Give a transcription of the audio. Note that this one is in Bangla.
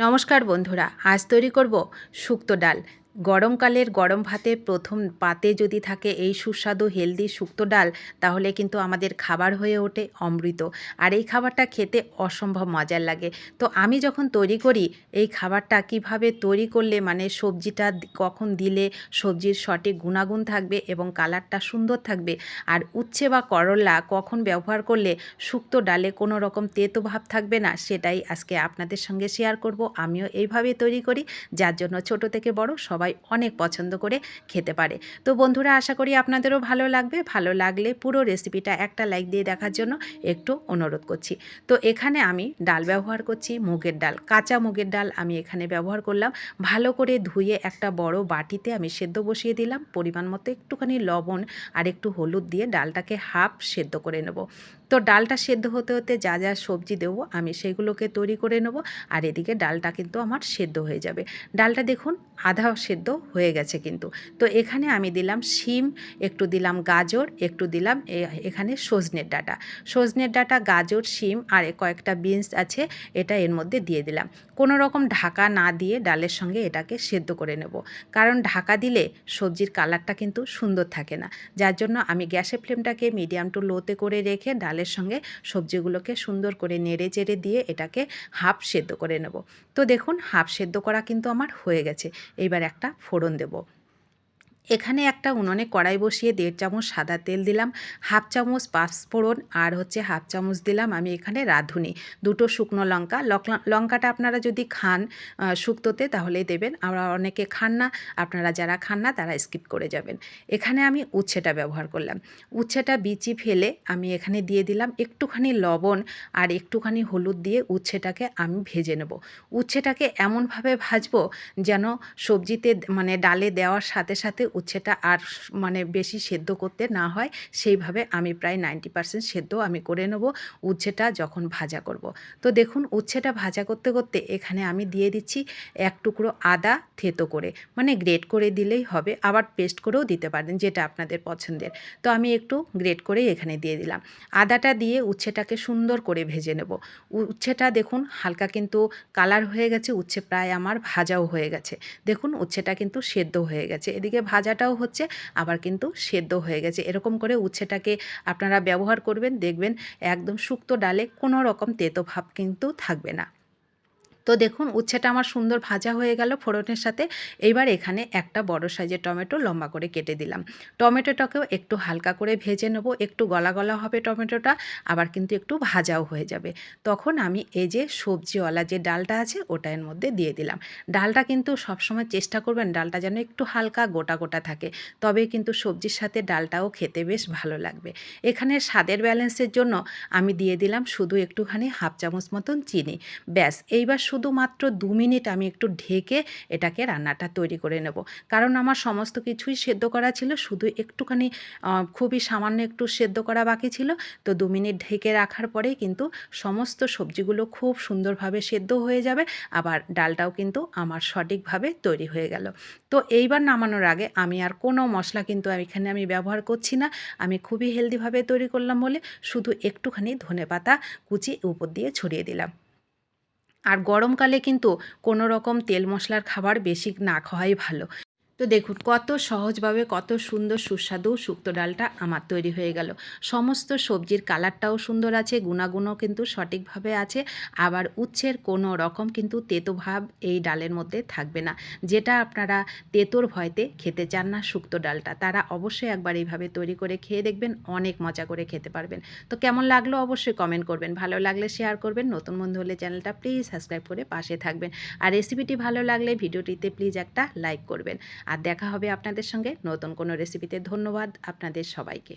নমস্কার বন্ধুরা আজ তৈরি করব শুক্তো ডাল। গরমকালের গরম ভাতের প্রথম পাতে যদি থাকে এই সুস্বাদু, হেলদি, শুক্তো ডাল, তাহলে কিন্তু আমাদের খাবার হয়ে ওঠে অমৃত। আর এই খাবারটা খেতে অসম্ভব মজার লাগে। তো আমি যখন তৈরি করি, এই খাবারটা কীভাবে তৈরি করলে মানে সবজিটা কখন দিলে সবজির সঠিক গুণাগুণ থাকবে এবং কালারটা সুন্দর থাকবে, আর উচ্ছে বা করলা কখন ব্যবহার করলে শুক্তো ডালে কোনো রকম তেতো ভাব থাকবে না, সেটাই আজকে আপনাদের সঙ্গে শেয়ার করব। আমিও এইভাবে তৈরি করি, যার জন্য ছোট থেকে বড় সবাই অনেক পছন্দ করে খেতে পারে। তো বন্ধুরা, আশা করি আপনাদেরও ভালো লাগবে। ভালো লাগলে পুরো রেসিপিটা একটা লাইক দিয়ে দেখার জন্য একটু অনুরোধ করছি। তো এখানে আমি ডাল ব্যবহার করছি, মুগের ডাল, কাঁচা মুগের ডাল আমি এখানে ব্যবহার করলাম। ভালো করে ধুয়ে একটা বড় বাটিতে আমি সেদ্ধ বসিয়ে দিলাম। পরিমাণ মতো একটুখানি লবণ আর একটু হলুদ দিয়ে ডালটাকে হাফ সেদ্ধ করে নেব। তো ডালটা সেদ্ধ হতে হতে যা যা সবজি দেবো আমি সেগুলোকে তৈরি করে নেব। আর এদিকে ডালটা কিন্তু আমার সেদ্ধ হয়ে যাবে। ডালটা দেখুন, আধা সেদ্ধ হয়ে গেছে কিন্তু। তো এখানে আমি দিলাম শিম, একটু দিলাম গাজর, একটু দিলাম এখানে সজনের ডাটা। সজনের ডাটা, গাজর, শিম আর কয়েকটা বিনস আছে, এটা এর মধ্যে দিয়ে দিলাম। কোনো রকম ঢাকা না দিয়ে ডালের সঙ্গে এটাকে সেদ্ধ করে নেব। কারণ ঢাকা দিলে সবজির কালারটা কিন্তু সুন্দর থাকে না। যার জন্য আমি গ্যাসের ফ্লেমটাকে মিডিয়াম টু লোতে করে রেখে ডালের সঙ্গে সবজিগুলোকে সুন্দর করে নেড়ে চেড়ে দিয়ে এটাকে হাফ সেদ্ধ করে নেব। তো দেখুন, হাফ সেদ্ধ করা কিন্তু আমার হয়ে গেছে। এইবার একটা ফোড়ন দেব। এখানে একটা উনুনে কড়াই বসিয়ে দেড় চামচ সাদা তেল দিলাম, হাফ চামচ পাঁচফোড়ন আর হচ্ছে হাফ চামচ দিলাম আমি এখানে রাঁধুনি। দুটো শুকনো লঙ্কা লঙ্কাটা আপনারা যদি খান শুক্তোতে তাহলেই দেবেন আমরা অনেকে খান না, আপনারা যারা খান না তারা স্কিপ করে যাবেন। এখানে আমি উচ্ছেটা ব্যবহার করলাম। উচ্ছেটা বিচি ফেলে আমি এখানে দিয়ে দিলাম একটুখানি লবণ আর একটুখানি হলুদ দিয়ে উচ্ছেটাকে আমি ভেজে নেব। উচ্ছেটাকে এমনভাবে ভাজবো যেন সবজিতে মানে ডালে দেওয়ার সাথে সাথে উচ্ছেটা আর মানে বেশি সেদ্ধ করতে না হয়, সেইভাবে আমি প্রায় নাইনটি পারসেন্ট সেদ্ধ আমি করে নেব উচ্ছেটা যখন ভাজা করব। তো দেখুন উচ্ছেটা ভাজা করতে করতে এখানে আমি দিয়ে দিচ্ছি এক টুকরো আদা থেতো করে মানে গ্রেট করে দিলেই হবে, আবার পেস্ট করেও দিতে পারেন যেটা আপনাদের পছন্দের। তো আমি একটু গ্রেট করেই এখানে দিয়ে দিলাম। আদাটা দিয়ে উচ্ছেটাকে সুন্দর করে ভেজে নেব। উচ্ছেটা দেখুন, হালকা কিন্তু কালার হয়ে গেছে, উচ্ছে প্রায় আমার ভাজাও হয়ে গেছে। দেখুন উচ্ছেটা কিন্তু সেদ্ধ হয়ে গেছে। এদিকে ভাজাটাও হচ্ছে, আবার কিন্তু সেদ্ধ হয়ে গেছে। এরকম করে উচ্ছেটাকে আপনারা ব্যবহার করবেন, দেখবেন একদম শুক্তো ডালে কোনো রকম তেতো ভাব কিন্তু থাকবে না। তো দেখুন, উচ্ছেটা আমার সুন্দর ভাজা হয়ে গেল ফোড়নের সাথে। এইবার এখানে একটা বড় সাইজের টমেটো লম্বা করে কেটে দিলাম। টমেটোটাকেও একটু হালকা করে ভেজে নেব। একটু গলা গলা হবে টমেটোটা, আবার কিন্তু একটু ভাজাও হয়ে যাবে। তখন আমি এই যে সবজিওয়ালা যে ডালটা আছে, ওটা এর মধ্যে দিয়ে দিলাম। ডালটা কিন্তু সবসময় চেষ্টা করবেন ডালটা যেন একটু হালকা গোটা গোটা থাকে। তবে কিন্তু সবজির সাথে ডালটাও খেতে বেশ ভালো লাগবে। এখানে স্বাদের ব্যালেন্সের জন্য আমি দিয়ে দিলাম শুধু একটুখানি হাফ চামচ মতন চিনি। ব্যাস, এইবার শুধুমাত্র দু মিনিট আমি একটু ঢেকে এটাকে রান্নাটা তৈরি করে নেব। কারণ আমার সমস্ত কিছুই সেদ্ধ করা ছিল শুধু একটুখানি খুবই সামান্য একটু সেদ্ধ করা বাকি ছিল। তো দু মিনিট ঢেকে রাখার পরেই কিন্তু সমস্ত সবজিগুলো খুব সুন্দরভাবে সেদ্ধ হয়ে যাবে। আবার ডালটাও কিন্তু আমার সঠিকভাবে তৈরি হয়ে গেল। তো এইবার নামানোর আগে আমি আর কোনো মশলা কিন্তু এখানে আমি ব্যবহার করছি না। আমি খুবই হেলদিভাবে তৈরি করলাম বলে শুধু একটুখানি ধনে পাতা কুচি উপর দিয়ে ছড়িয়ে দিলাম। আর গরমকালে কিন্তু কোনো রকম তেল মশলার খাবার বেশি না খাওয়াই ভালো। তো দেখুন, কত সহজভাবে কত সুন্দর সুস্বাদু শুক্তো ডালটা আমার তৈরি হয়ে গেল। সমস্ত সবজির কালারটাও সুন্দর আছে, গুণাগুণও কিন্তু সঠিকভাবে আছে, আবার উচ্ছের কোনো রকম কিন্তু তেতো ভাব এই ডালের মধ্যে থাকবে না। যেটা আপনারা তেতোর ভয়তে খেতে চান না শুক্তো ডালটা, তারা অবশ্যই একবার এইভাবে তৈরি করে খেয়ে দেখবেন, অনেক মজা করে খেতে পারবেন। তো কেমন লাগল অবশ্যই কমেন্ট করবেন, ভালো লাগলে শেয়ার করবেন, নতুন বন্ধু হলে চ্যানেলটা প্লিজ সাবস্ক্রাইব করে পাশে থাকবেন। আর রেসিপিটি ভালো লাগলে ভিডিওটিতে প্লিজ একটা লাইক করবেন। আর দেখা হবে আপনাদের সঙ্গে নতুন কোনো রেসিপিতে ধন্যবাদ আপনাদের সবাইকে।